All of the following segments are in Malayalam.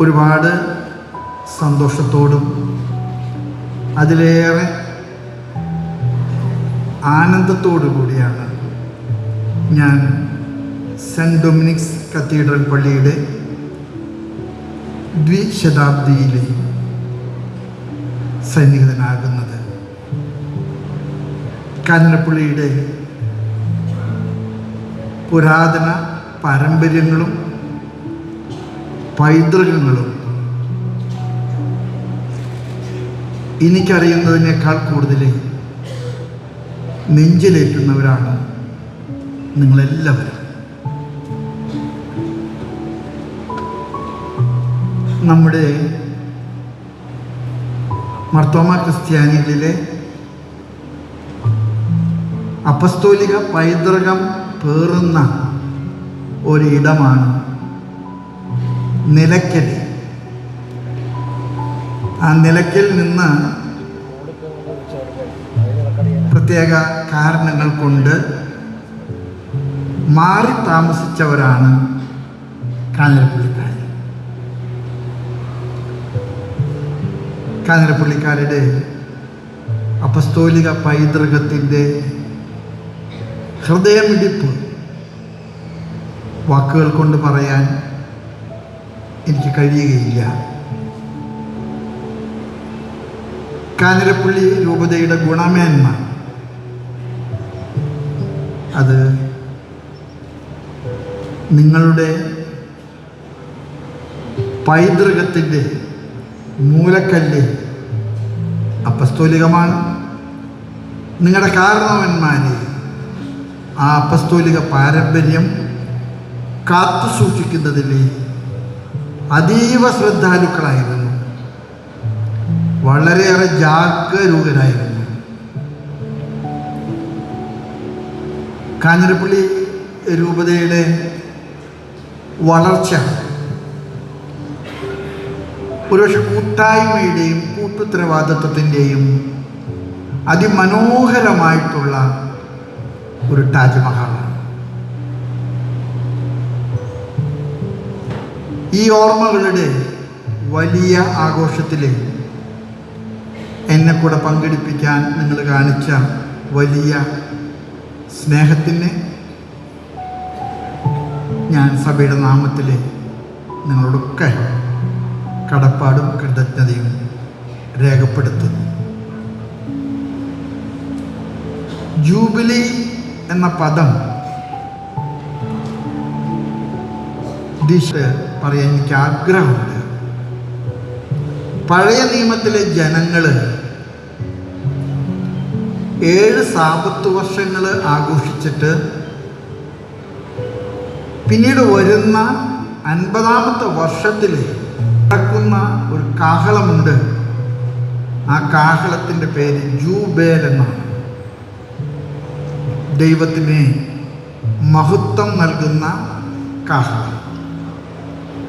ഒരുപാട് സന്തോഷത്തോടും അതിലേറെ ആനന്ദത്തോടു കൂടിയാണ് ഞാൻ സെന്റ് ഡൊമിനിക്സ് കത്തീഡ്രൽ പള്ളിയുടെ ദ്വിശതാബ്ദിയിലെ സന്നിഹിതനാകുന്നത്. കാഞ്ഞിരപ്പള്ളിയുടെ പുരാതന പാരമ്പര്യങ്ങളും പൈതൃകങ്ങളും എനിക്കറിയുന്നതിനേക്കാൾ കൂടുതൽ നെഞ്ചിലേറ്റുന്നവരാണ് നിങ്ങളെല്ലാവരും. നമ്മുടെ മർത്തോമ ക്രിസ്ത്യാനികളിലെ അപസ്തോലിക പൈതൃകം പേറുന്ന ഒരിടമാണ് നിലയ്ക്കൽ. ആ നിലയ്ക്കൽ നിന്ന് പ്രത്യേക കാരണങ്ങൾ കൊണ്ട് മാറി താമസിച്ചവരാണ് കാഞ്ഞിരപ്പള്ളിക്കാർ കാഞ്ഞിരപ്പള്ളിക്കാരുടെ അപസ്തോലിക പൈതൃകത്തിന്റെ ഹൃദയമിടിപ്പ് വാക്കുകൾ കൊണ്ട് പറയാൻ എനിക്ക് കഴിയുകയില്ല. കാനരപ്പുള്ളി രൂപതയുടെ ഗുണമേന്മ. അത് നിങ്ങളുടെ പൈതൃകത്തിന്റെ മൂലക്കല്ല് അപ്പസ്തോലികമാണ്. നിങ്ങളുടെ കാരണവന്മാരെ ആ അപ്പസ്തോലിക പാരമ്പര്യം കാത്തു സൂക്ഷിക്കുന്നതിൽ അതീവ ശ്രദ്ധാലുക്കളായിരുന്നു. വളരെയേറെ ജാഗരൂകരായിരുന്നു. കാഞ്ഞിരപ്പള്ളി രൂപതയുടെ വളർച്ച ഒരുപക്ഷെ കൂട്ടായ്മയുടെയും കൂട്ടുത്തരവാദിത്വത്തിന്റെയും അതിമനോഹരമായിട്ടുള്ള ഒരു താജ്മഹലാണ് ഈ ഓർമ്മകളുടെ വലിയ ആഘോഷത്തിൽ എന്നെ കൂടെ പങ്കെടുപ്പിക്കാൻ നിങ്ങൾ കാണിച്ച വലിയ സ്നേഹത്തിന് ഞാൻ സഭയുടെ നാമത്തിൽ നിങ്ങളോടൊക്കെ കടപ്പാടും കൃതജ്ഞതയും രേഖപ്പെടുത്തുന്നു. ജൂബിലി എന്ന പദം ദിശ പറയാൻ എനിക്ക് ആഗ്രഹമുണ്ട്. പഴയ നിയമത്തിലെ ജനങ്ങൾ ഏഴ് സാപത്ത് വർഷങ്ങൾ ആഘോഷിച്ചിട്ട് പിന്നീട് വരുന്ന അൻപതാമത്തെ വർഷത്തിൽ നടക്കുന്ന ഒരു കാഹളമുണ്ട്. ആ കാഹളത്തിന്റെ പേര് ജൂബേൽ എന്നാണ്. ദൈവത്തിന് മഹത്വം നൽകുന്ന കാഹളം.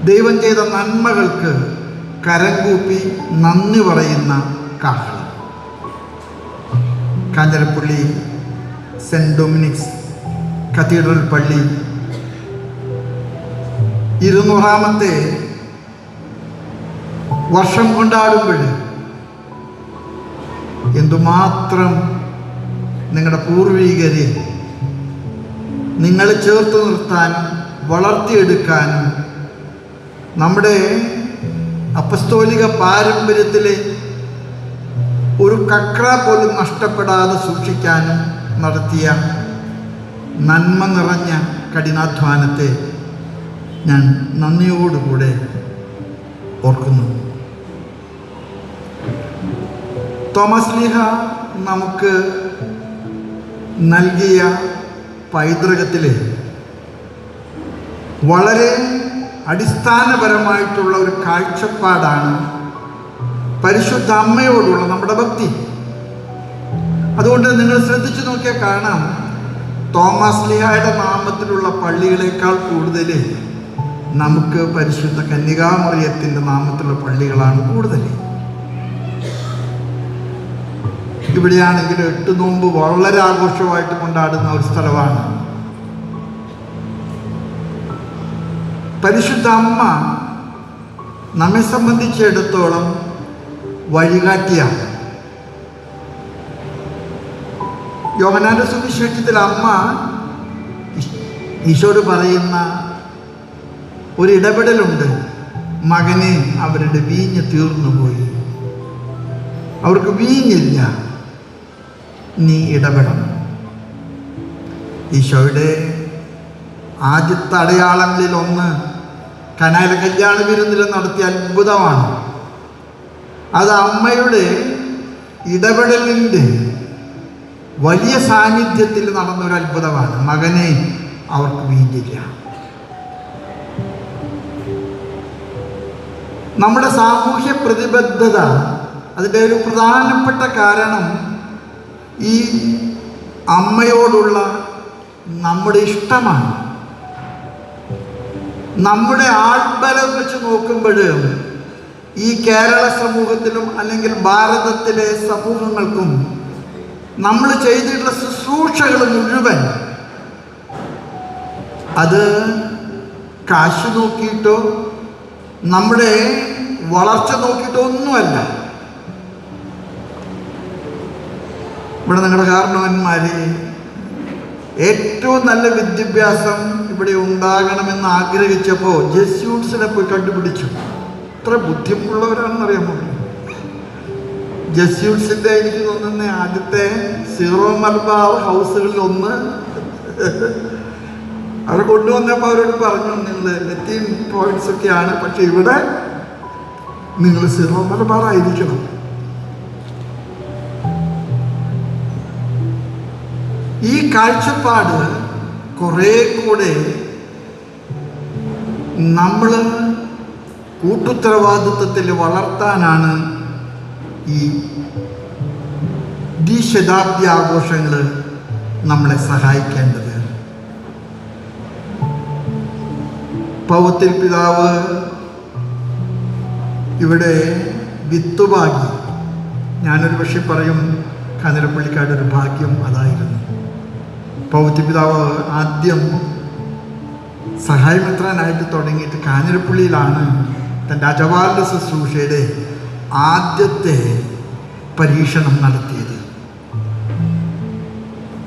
ദൈവം ചെയ്ത നന്മകൾക്ക് കരംകൂപ്പി നന്ദി പറയുന്ന കാഹളം കാഞ്ഞിരപ്പള്ളി സെന്റ് ഡൊമിനിക്സ് കത്തീഡ്രൽ പള്ളി. ഇരുന്നൂറാമത്തെ വർഷം കൊണ്ടാടുമ്പോൾ എന്തുമാത്രം നിങ്ങളുടെ പൂർവീകരെ നിങ്ങളെ ചേർത്ത് നിർത്താനും വളർത്തിയെടുക്കാനും നമ്മുടെ അപസ്തോലിക പാരമ്പര്യത്തിലെ ഒരു കക്ര പോലും നഷ്ടപ്പെടാതെ സൂക്ഷിക്കാനും നടത്തിയ നന്മ നിറഞ്ഞ കഠിനാധ്വാനത്തെ ഞാൻ നന്ദിയോടുകൂടെ ഓർക്കുന്നു. തോമസ് ലീഹ നമുക്ക് നൽകിയ പൈതൃകത്തിലെ വളരെ അടിസ്ഥാനപരമായിട്ടുള്ള ഒരു കാഴ്ചപ്പാടാണ് പരിശുദ്ധ അമ്മയോടുള്ള നമ്മുടെ ഭക്തി. അതുകൊണ്ട് നിങ്ങൾ ശ്രദ്ധിച്ചു നോക്കിയാൽ കാണാം. തോമസ് ലിഹായുടെ നാമത്തിലുള്ള പള്ളികളേക്കാൾ കൂടുതൽ നമുക്ക് പരിശുദ്ധ കന്യകാമറിയത്തിന്റെ നാമത്തിലുള്ള പള്ളികളാണ് കൂടുതൽ ഇവിടെയാണെങ്കിൽ എട്ട് നോമ്പ് വളരെ ആഘോഷമായിട്ട് കൊണ്ടാടുന്ന ഒരു സ്ഥലമാണ് പരിശുദ്ധ അമ്മ നമ്മെ സംബന്ധിച്ചിടത്തോളം വഴികാട്ടിയാണ്. യോഹനാന്റെ സുവിശേഷത്തിൽ അമ്മ ഈശ്- ഈശോട് പറയുന്ന ഒരു ഇടപെടലുണ്ട്. മകനെ അവരുടെ വീഞ്ഞ് തീർന്നുപോയി അവർക്ക് വീഞ്ഞില്ല. നീ ഇടപെടണം. ഈശോയുടെ ആദ്യത്തെ അടയാളങ്ങളിൽ ഒന്ന് കനാല കല്യാണ വിരുന്നിൽ നടത്തിയ അത്ഭുതമാണ്. അത് അമ്മയുടെ ഇടപെടലിന്റെ വലിയ സാന്നിധ്യത്തിൽ നടന്ന ഒരു അത്ഭുതമാണ്. മകനെ അവർക്ക് വീഞ്ഞില്ല നമ്മുടെ സാമൂഹ്യ പ്രതിബദ്ധത അതിന്റെ ഒരു പ്രധാനപ്പെട്ട കാരണം ഈ അമ്മയോടുള്ള നമ്മുടെ ഇഷ്ടമാണ്. നമ്മുടെ ആൾബലം വെച്ച് നോക്കുമ്പോൾ ഈ കേരള സമൂഹത്തിലും അല്ലെങ്കിൽ ഭാരതത്തിലെ സമൂഹങ്ങൾക്കും നമ്മൾ ചെയ്തിട്ടുള്ള ശുശ്രൂഷകൾ മുഴുവൻ അത് കാശ് നോക്കിയിട്ടോ നമ്മുടെ വളർച്ച നോക്കിയിട്ടോ ഒന്നുമല്ല. ഇവിടെ നിങ്ങളുടെ കാരണവന്മാര് ഏറ്റവും നല്ല വിദ്യാഭ്യാസം ഇവിടെ ഉണ്ടാകണമെന്ന് ആഗ്രഹിച്ചപ്പോൾ ജെസ്യൂട്ട്സിനെ പോയി കണ്ടുപിടിച്ചു. ഇത്ര ബുദ്ധിമുട്ടുള്ളവരാണെന്ന് അറിയാമോ ജസ്യൂട്ട്സിന്റെ എനിക്ക് തോന്നുന്ന ആദ്യത്തെ സീറോ മലബാർ ഹൗസുകളിൽ ഒന്ന് അവർ കൊണ്ടുവന്നപ്പോൾ അവരോട് പറഞ്ഞു നിങ്ങൾ ലത്തീൻ പോയിന്റ്സ് ഒക്കെയാണ് പക്ഷെ ഇവിടെ നിങ്ങൾ സീറോ മലബാർ ആയിരിക്കണം. ഈ കാഴ്ചപ്പാട് കുറെ കൂടെ നമ്മൾ കൂട്ടുത്തരവാദിത്വത്തിൽ വളർത്താനാണ് ഈ ദ്വിശതാബ്ദി ആഘോഷങ്ങൾ നമ്മളെ സഹായിക്കേണ്ടത്. പൗത്തിൽ പിതാവ് ഇവിടെ വിത്തുഭാഗി ഞാനൊരു പക്ഷെ പറയും കാനരപ്പള്ളിക്കാരുടെ ഒരു ഭാഗ്യം അതായിരുന്നു. പൗത്തി പിതാവ് ആദ്യം സഹായമിത്രനായിട്ട് തുടങ്ങിയിട്ട് കാഞ്ഞിരപ്പള്ളിയിലാണ് തന്റെ അജവാലിന്റെ ശുശ്രൂഷയുടെ ആദ്യത്തെ പരീക്ഷണം നടത്തിയത്.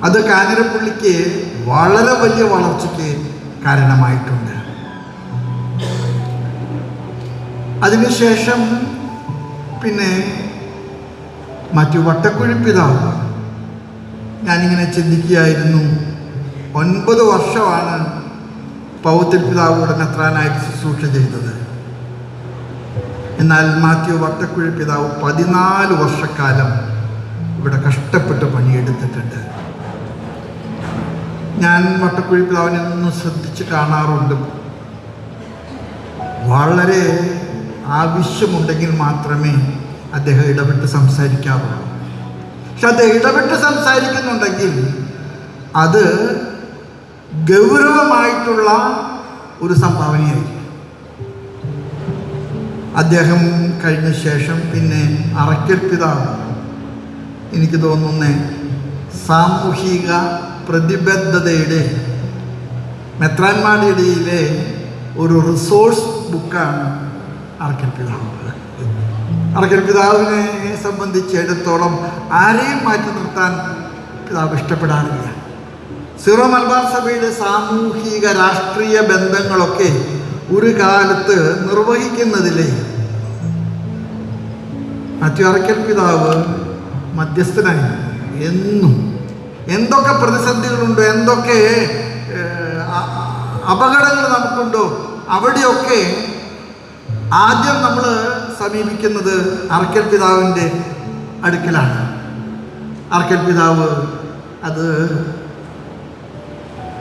അത് കാഞ്ഞിരപ്പള്ളിക്ക് വളരെ വലിയ വളർച്ചയ്ക്ക് കാരണമായിട്ടുണ്ട്. അതിനുശേഷം പിന്നെ മറ്റു വട്ടക്കുഴി ഞാനിങ്ങനെ ചിന്തിക്കുകയായിരുന്നു. ഒൻപത് വർഷമാണ് പൗത്തിൽ പിതാവ് ഉടനെത്രാനായിട്ട് ശുശ്രൂഷ ചെയ്തത്. എന്നാൽ മാത്യു വട്ടക്കുഴി പിതാവ് പതിനാല് വർഷക്കാലം ഇവിടെ കഷ്ടപ്പെട്ട് പണിയെടുത്തിട്ടുണ്ട്. ഞാൻ വട്ടക്കുഴി പിതാവിനെ ഒന്ന് ശ്രദ്ധിച്ച് കാണാറുണ്ട്. വളരെ ആവശ്യമുണ്ടെങ്കിൽ മാത്രമേ അദ്ദേഹം ഇടപെട്ട് സംസാരിക്കാറുള്ളൂ. പക്ഷെ അത് ഇടപെട്ട് സംസാരിക്കുന്നുണ്ടെങ്കിൽ അത് ഗൗരവമായിട്ടുള്ള ഒരു സംഭാവനയായിരിക്കും. അദ്ദേഹം കഴിഞ്ഞ ശേഷം പിന്നെ അറയ്ക്കൽ പിതാവ് എനിക്ക് തോന്നുന്ന സാമൂഹിക പ്രതിബദ്ധതയുടെ മെത്രാന്മാരുടെ ഇടയിലെ ഒരു റിസോഴ്സ് ബുക്കാണ് അറക്കൽ പിതാവ്. അറക്കൽ പിതാവിനെ സംബന്ധിച്ചിടത്തോളം ആരെയും മാറ്റി നിർത്താൻ പിതാവ് ഇഷ്ടപ്പെടാറില്ല. സിറോ മലബാർ സഭയുടെ സാമൂഹിക രാഷ്ട്രീയ ബന്ധങ്ങളൊക്കെ ഒരു കാലത്ത് നിർവഹിക്കുന്നതിലെ മാത്യു അറക്കൽ പിതാവ് മധ്യസ്ഥനായി. എന്നും എന്തൊക്കെ പ്രതിസന്ധികളുണ്ടോ എന്തൊക്കെ അപകടങ്ങൾ നമുക്കുണ്ടോ അവിടെയൊക്കെ ആദ്യം നമ്മൾ സമീപിക്കുന്നത് അറക്കൽ പിതാവിന്റെ അടുക്കലാണ്. അറക്കൽ പിതാവ് അത്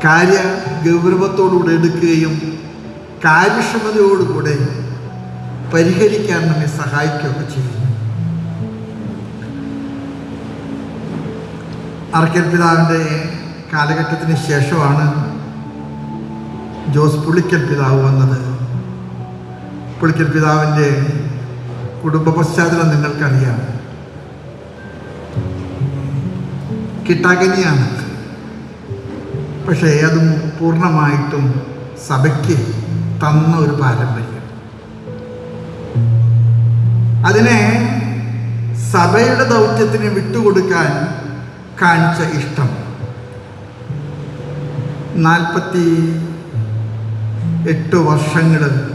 കാര്യ ഗൗരവത്തോടുകൂടെ എടുക്കുകയും കാര്യക്ഷമതയോടുകൂടെ പരിഹരിക്കാൻ നമ്മെ സഹായിക്കുകയൊക്കെ ചെയ്യുന്നു. അറക്കൽ പിതാവിന്റെ കാലഘട്ടത്തിന് ശേഷമാണ് ജോസ് പുളിക്കൽ പിതാവ് വന്നത്. പുളിക്കൽ പിതാവിന്റെ കുടുംബ പശ്ചാത്തലം നിങ്ങൾക്കറിയാം. കിട്ടാകനിയാണ്. പക്ഷേ അതും പൂർണമായിട്ടും സഭയ്ക്ക് തന്ന ഒരു പാരമ്പര്യം. അതിനെ സഭയുടെ ദൗത്യത്തിന് വിട്ടുകൊടുക്കാൻ കാണിച്ച ഇഷ്ടം. നാൽപ്പത്തി എട്ട് വർഷങ്ങൾ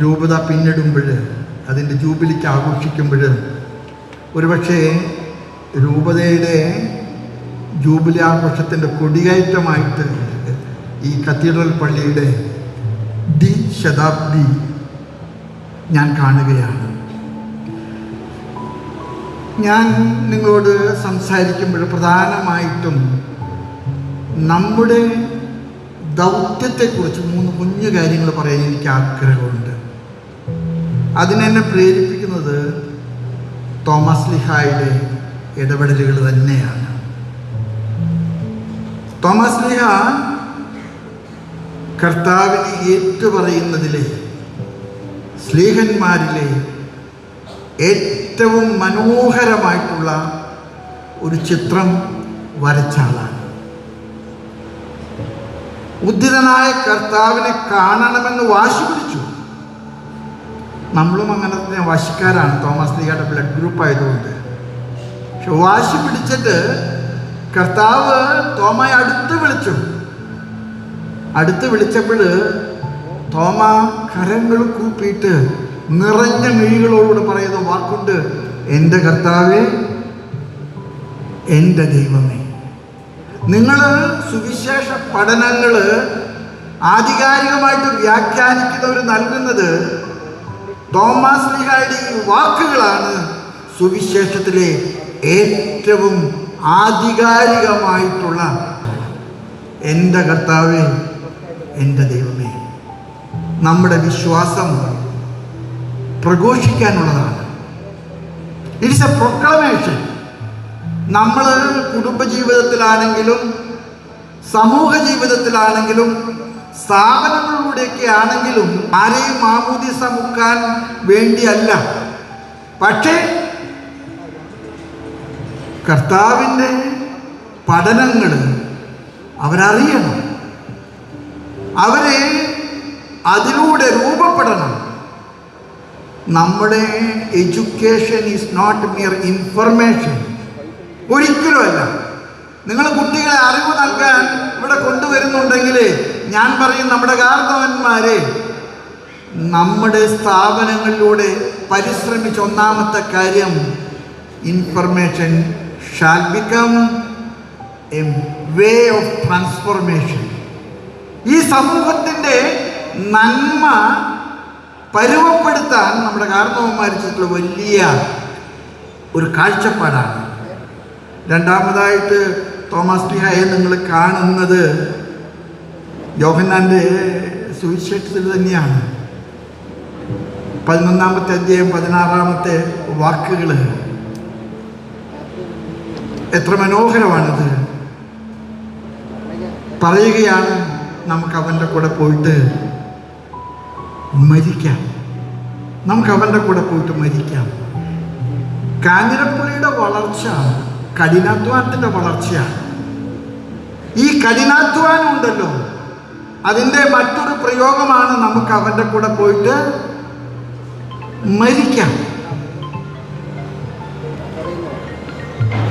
രൂപത പിന്നിടുമ്പോൾ അതിന്റെ ജൂബിലിക്ക് ആഘോഷിക്കുമ്പോൾ ഒരുപക്ഷേ രൂപതയുടെ ജൂബിലി ആഘോഷത്തിന്റെ കൊടികയറ്റമായിട്ട് ഈ കത്തീഡ്രൽ പള്ളിയുടെ ഡി ശതാബ്ദി ഞാൻ കാണുകയാണ്. ഞാൻ നിങ്ങളോട് സംസാരിക്കുമ്പോൾ പ്രധാനമായിട്ടും നമ്മുടെ ദൗത്യത്തെക്കുറിച്ച് മൂന്ന് കുഞ്ഞു കാര്യങ്ങൾ പറയാൻ എനിക്ക് ആഗ്രഹമുണ്ട്. അതിനെന്നെ പ്രേരിപ്പിക്കുന്നത് തോമസ് ലിഹായുടെ ഇടപെടലുകൾ തന്നെയാണ്. തോമസ് ലിഹ കർത്താവിനെ ഏറ്റുപറയുന്നതിലെ സ്ലീഹന്മാരിലെ ഏറ്റവും മനോഹരമായിട്ടുള്ള ഒരു ചിത്രം വരച്ച ആളാണ്. ഉദ്ധിതനായ കർത്താവിനെ കാണണമെന്ന് വാശി പിടിച്ചു. നമ്മളും അങ്ങനെ തന്നെ വാശിക്കാരാണ്. തോമസ് ലീഗയുടെ ബ്ലഡ് ഗ്രൂപ്പ് ആയതുകൊണ്ട്. പക്ഷെ വാശി പിടിച്ചിട്ട് കർത്താവ് തോമയെ അടുത്ത് വിളിച്ചു. അടുത്ത് വിളിച്ചപ്പോൾ തോമ കരങ്ങൾ കൂപ്പിയിട്ട് നിറഞ്ഞ മിഴികളോടുകൂടെ പറയുന്ന വാക്കുണ്ട് എന്റെ കർത്താവേ എന്റെ ദൈവമേ. നിങ്ങൾ സുവിശേഷ പഠനങ്ങൾ ആധികാരികമായിട്ട് വ്യാഖ്യാനിക്കുന്നവർ നൽകുന്നത് തോമസ് ലിഹായുടെ ഈ വാക്കുകളാണ് സുവിശേഷത്തിലെ ഏറ്റവും ആധികാരികമായിട്ടുള്ള. എന്റെ കർത്താവേ എന്റെ ദൈവമേ നമ്മുടെ വിശ്വാസം പ്രഘോഷിക്കാനുള്ളതാണ്. ഇറ്റ്സ് എ പ്രൊക്ലമേഷൻ നമ്മൾ കുടുംബജീവിതത്തിലാണെങ്കിലും സമൂഹ ജീവിതത്തിലാണെങ്കിലും സ്ഥാപനങ്ങളിലൂടെയൊക്കെ ആണെങ്കിലും ആരെയും മാമൂദിസ മുക്കാൻ വേണ്ടിയല്ല. പക്ഷേ കർത്താവിന്റെ പഠനങ്ങൾ അവരറിയണം. അവരെ അതിലൂടെ രൂപപ്പെടണം. നമ്മുടെ education is not mere information ഒരിക്കലുമല്ല. നിങ്ങൾ കുട്ടികളെ അറിവ് നൽകാൻ ഇവിടെ കൊണ്ടുവരുന്നുണ്ടെങ്കിൽ ഞാൻ പറയും നമ്മുടെ കാർന്നവന്മാരെ നമ്മുടെ സ്ഥാപനങ്ങളിലൂടെ പരിശ്രമിച്ച ഒന്നാമത്തെ കാര്യം information shall become a way of transformation ഈ സമൂഹത്തിന്റെ നന്മ പരുവപ്പെടുത്താൻ നമ്മുടെ കാരണവന്മാർ ചെയ്തിട്ടുള്ള വലിയ ഒരു കാഴ്ചപ്പാടാണ്. രണ്ടാമതായിട്ട് തോമസ് ടിഹായെ നിങ്ങൾ കാണുന്നത് യോഹന്നാന്റെ സുവിശേഷത്തിൽ തന്നെയാണ് പതിനൊന്നാമത്തെ അധ്യായം പതിനാറാമത്തെ വാക്കുകൾ എത്ര മനോഹരമാണിത്. പറയുകയാണ് നമുക്ക് അവന്റെ കൂടെ പോയിട്ട് മരിക്കാം. നമുക്ക് അവന്റെ കൂടെ പോയിട്ട് മരിക്കാം. കാഞ്ഞിരപ്പുഴയുടെ വളർച്ച കഠിനാധ്വാനത്തിന്റെ വളർച്ചയാണ്. ഈ കഠിനാധ്വാനം ഉണ്ടല്ലോ. അതിന്റെ മറ്റൊരു പ്രയോഗമാണ് നമുക്ക് അവന്റെ കൂടെ പോയിട്ട് മരിക്കാം.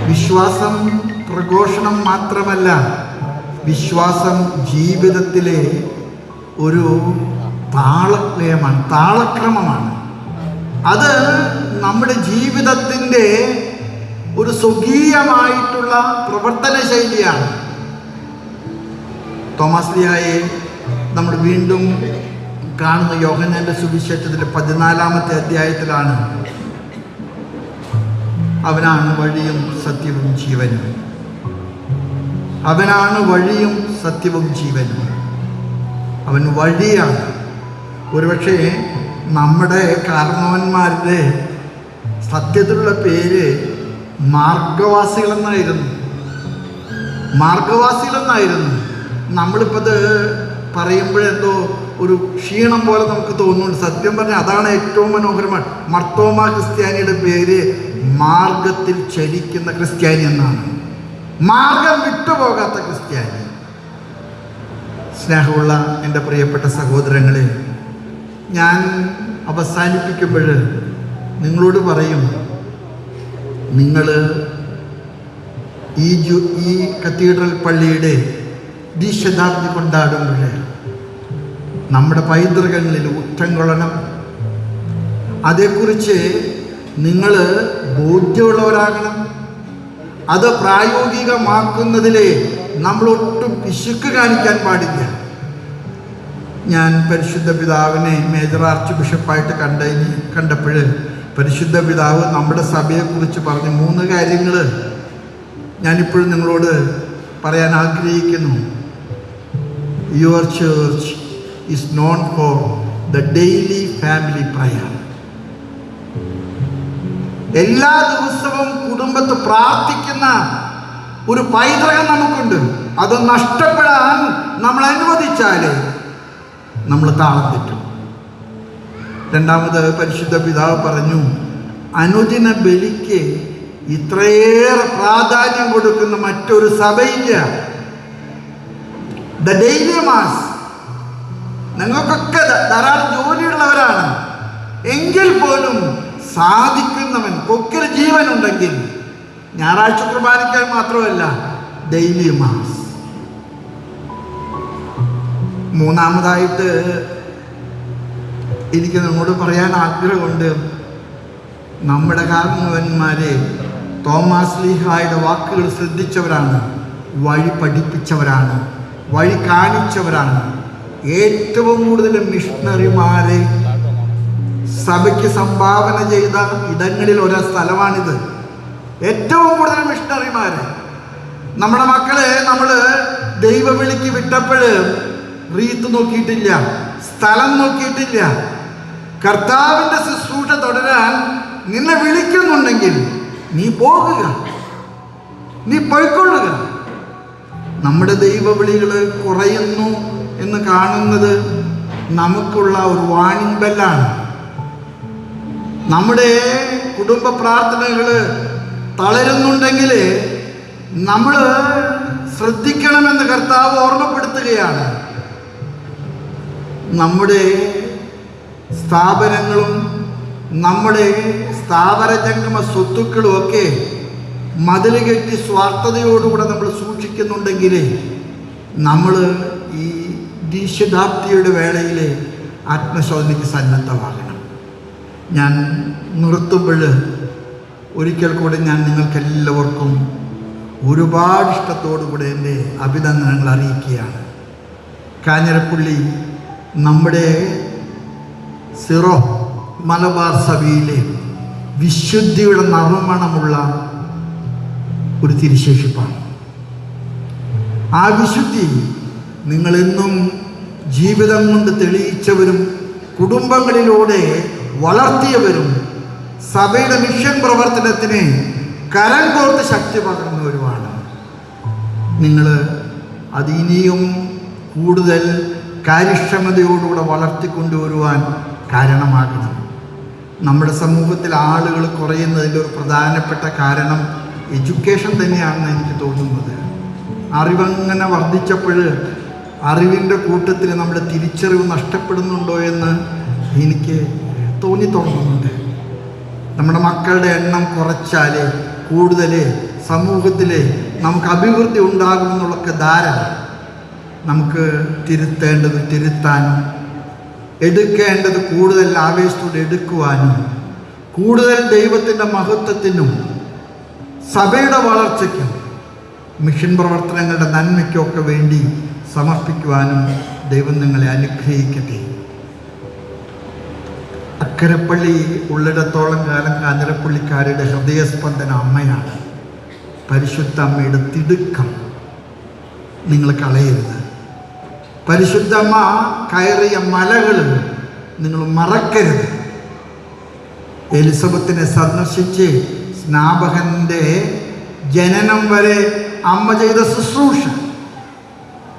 വിശ്വാസം പ്രഘോഷണം മാത്രമല്ല വിശ്വാസം ജീവിതത്തിലെ ഒരു താളലയമാണ് താളക്രമമാണ്. അത് നമ്മുടെ ജീവിതത്തിന്റെ ഒരു സ്വകീയമായിട്ടുള്ള പ്രവർത്തന ശൈലിയാണ് തോമസ് ലിയായെ നമ്മൾ വീണ്ടും കാണുന്ന യോഹന്നാന്റെ സുവിശേഷത്തിന്റെ പതിനാലാമത്തെ അധ്യായത്തിലാണ് അവനാണ് വഴിയും സത്യവും ജീവനും. അവനാണ് വഴിയും സത്യവും ജീവനും. അവൻ വഴിയാണ്. ഒരുപക്ഷെ നമ്മുടെ കാരണവന്മാരുടെ സത്യത്തിലുള്ള പേര് മാർഗവാസികളെന്നായിരുന്നു. മാർഗവാസികളെന്നായിരുന്നു. നമ്മളിപ്പോൾ പറയുമ്പോഴെന്തോ ഒരു ക്ഷീണം പോലെ നമുക്ക് തോന്നുന്നുണ്ട്. സത്യം പറഞ്ഞാൽ അതാണ് ഏറ്റവും മനോഹരമാണ്. മർത്തോമ ക്രിസ്ത്യാനിയുടെ പേര് മാർഗത്തിൽ ചലിക്കുന്ന ക്രിസ്ത്യാനി എന്നാണ്. മാർഗം വിട്ടുപോകാത്ത ക്രിസ്ത്യാനി. സ്നേഹമുള്ള എന്റെ പ്രിയപ്പെട്ട സഹോദരങ്ങളെ ഞാൻ അവസാനിപ്പിക്കുമ്പോൾ നിങ്ങളോട് പറയും നിങ്ങൾ ഈ ജു ഈ കത്തീഡ്രൽ പള്ളിയുടെ ദീശതാബ്ദി കൊണ്ടാടുമ്പോൾ നമ്മുടെ പൈതൃകങ്ങളിൽ ഉറ്റം കൊള്ളണം. അതേക്കുറിച്ച് നിങ്ങൾ ബോധ്യമുള്ളവരാകണം. അത് പ്രായോഗികമാക്കുന്നതിലെ നമ്മൾ ഒട്ടും പിശുക്ക് കാണിക്കാൻ പാടില്ല. ഞാൻ പരിശുദ്ധ പിതാവിനെ മേജർ ആർച്ച് ബിഷപ്പായിട്ട് കണ്ടതിന് കണ്ടപ്പോൾ പരിശുദ്ധ പിതാവ് നമ്മുടെ സഭയെക്കുറിച്ച് പറഞ്ഞ മൂന്ന് കാര്യങ്ങൾ ഞാനിപ്പോഴും നിങ്ങളോട് പറയാൻ ആഗ്രഹിക്കുന്നു. Your church is known for the daily family prayer. എല്ലാ ദിവസവും കുടുംബത്ത് പ്രാർത്ഥിക്കുന്ന ഒരു പൈതൃകം നമുക്കുണ്ട്. അത് നഷ്ടപ്പെടാൻ നമ്മൾ അനുവദിച്ചാൽ നമ്മൾ താളം തെറ്റും. രണ്ടാമത് പരിശുദ്ധ പിതാവ് പറഞ്ഞു അനുദിന ബലിക്ക് ഇത്രയേറെ പ്രാധാന്യം കൊടുക്കുന്ന മറ്റൊരു സഭയില്ല. ദ ഡെയിലി മാസ് നിങ്ങൾക്കൊക്കെ ധാരാളം ജോലിയുള്ളവരാണ്. എങ്കിൽ പോലും സാധിക്കുന്നവൻ കൊക്കിൽ ജീവനുണ്ടെങ്കിൽ ഞായറാഴ്ച കുർബാനിക്കാൻ മാത്രമല്ല ഡെയിലി മാസ് മൂന്നാമതായിട്ട് എനിക്ക് നിങ്ങളോട് പറയാൻ ആഗ്രഹമുണ്ട്. നമ്മുടെ കാരണവന്മാരെ തോമസ് ലീഹായുടെ വാക്കുകൾ ശ്രദ്ധിച്ചവരാണ് വഴി പഠിപ്പിച്ചവരാണ് വഴി കാണിച്ചവരാണ്. ഏറ്റവും കൂടുതൽ മിഷണറിമാരെ സഭയ്ക്ക് സംഭാവന ചെയ്ത ഇടങ്ങളിൽ ഒരു സ്ഥലമാണിത്. ഏറ്റവും കൂടുതൽ മിഷണറിമാര് നമ്മുടെ മക്കളെ നമ്മൾ ദൈവവിളിക്ക് വിട്ടപ്പോൾ റീത്ത് നോക്കിയിട്ടില്ല സ്ഥലം നോക്കിയിട്ടില്ല. കർത്താവിന്റെ ശുശ്രൂഷ തുടരാൻ നിന്നെ വിളിക്കുന്നുണ്ടെങ്കിൽ നീ പോകുക. നീ പോയിക്കൊള്ളുക. നമ്മുടെ ദൈവവിളികൾ കുറയുന്നു. എന്ന് കാണുന്നത് നമുക്കുള്ള ഒരു വാണിംഗ് ബെല്ലാണ് നമ്മുടെ കുടുംബ പ്രാർത്ഥനകൾ തളരുന്നുണ്ടെങ്കിൽ നമ്മൾ ശ്രദ്ധിക്കണമെന്ന് കർത്താവ് ഓർമ്മപ്പെടുത്തുകയാണ്. നമ്മുടെ സ്ഥാപനങ്ങളും നമ്മുടെ സ്ഥാപന ജംഗമ സ്വത്തുക്കളും ഒക്കെ മതിൽ കെട്ടി സ്വാർത്ഥതയോടുകൂടെ നമ്മൾ സൂക്ഷിക്കുന്നുണ്ടെങ്കിൽ നമ്മൾ ഈ ദീശദാപ്തിയുടെ വേളയിലെ ആത്മശോധനയ്ക്ക് സന്നദ്ധമാകണം. ഞാൻ നിർത്തുമ്പോൾ ഒരിക്കൽ കൂടെ ഞാൻ നിങ്ങൾക്കെല്ലാവർക്കും ഒരുപാട് ഇഷ്ടത്തോടുകൂടെ എന്റെ അഭിനന്ദനങ്ങൾ അറിയിക്കുകയാണ്. കാഞ്ഞിരപ്പള്ളി നമ്മുടെ സിറോ മലബാർ സഭയിലെ വിശുദ്ധിയുടെ നർമ്മണമുള്ള ഒരു തിരിശേഷിപ്പാണ്. ആ വിശുദ്ധി നിങ്ങളെന്നും ജീവിതം കൊണ്ട് തെളിയിച്ചവരും കുടുംബങ്ങളിലൂടെ വളർത്തിയവരും സഭയുടെ മിഷൻ പ്രവർത്തനത്തിന് കരം കോർത്ത് ശക്തി പകർന്നവരുമാണ് നിങ്ങൾ അത് ഇനിയും കൂടുതൽ കാര്യക്ഷമതയോടുകൂടെ വളർത്തിക്കൊണ്ടുവരുവാൻ കാരണമാകണം. നമ്മുടെ സമൂഹത്തിൽ ആളുകൾ കുറയുന്നതിന്റെ ഒരു പ്രധാനപ്പെട്ട കാരണം എഡ്യൂക്കേഷൻ തന്നെയാണെന്ന് എനിക്ക് തോന്നുന്നത്. അറിവങ്ങനെ വർദ്ധിച്ചപ്പോൾ അറിവിന്റെ കൂട്ടത്തിൽ നമ്മുടെ തിരിച്ചറിവ് നഷ്ടപ്പെടുന്നുണ്ടോ എന്ന് എനിക്ക് തോന്നി തുടങ്ങുന്നുണ്ട്. നമ്മുടെ മക്കളുടെ എണ്ണം കുറച്ചാൽ കൂടുതൽ സമൂഹത്തിൽ നമുക്ക് അഭിവൃദ്ധി ഉണ്ടാകുമെന്നുള്ളൊക്കെ ധാരണ നമുക്ക് തിരുത്തേണ്ടത് തിരുത്താനും എടുക്കേണ്ടത് കൂടുതൽ ആവേശത്തോടെ എടുക്കുവാനും കൂടുതൽ ദൈവത്തിന്റെ മഹത്വത്തിനും സഭയുടെ വളർച്ചയ്ക്കും മിഷൻ പ്രവർത്തനങ്ങളുടെ നന്മയ്ക്കൊക്കെ വേണ്ടി സമർപ്പിക്കുവാനും ദൈവം നിങ്ങളെ അനുഗ്രഹിക്കട്ടെ. അക്കരപ്പള്ളി ഉള്ളിടത്തോളം കാലം കാഞ്ഞിരപ്പള്ളിക്കാരുടെ ഹൃദയസ്പന്ദന അമ്മയാണ്. പരിശുദ്ധ അമ്മയുടെ തിടുക്കം നിങ്ങൾ കളയരുത്. പരിശുദ്ധ അമ്മ കയറിയ മലകൾ നിങ്ങൾ മറക്കരുത്. എലിസബത്തിനെ സന്ദർശിച്ച് സ്നാപകന്റെ ജനനം വരെ അമ്മ ചെയ്ത ശുശ്രൂഷ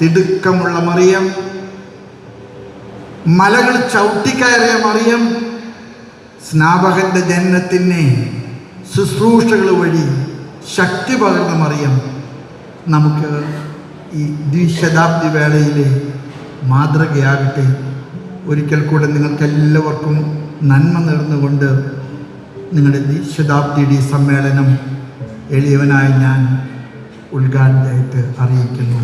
തിടുക്കമുള്ള മറിയം. മലകൾ ചവിട്ടിക്കയറിയ മറിയം. സ്നാപകന്റെ ജനനത്തിന് ശുശ്രൂഷകൾ വഴി ശക്തി പകർന്ന മറിയം. നമുക്ക് ഈ ദ്വിശതാബ്ദി വേളയിലെ മാതൃകയാകട്ടെ. ഒരിക്കൽ കൂടെ നിങ്ങൾക്കെല്ലാവർക്കും നന്മ നേർന്നുകൊണ്ട് നിങ്ങളുടെ ദ്വിശതാബ്ദിയുടെ സമ്മേളനം എളിയവനായി ഞാൻ ഉദ്ഘാടനമായിട്ട് അറിയിക്കുന്നു.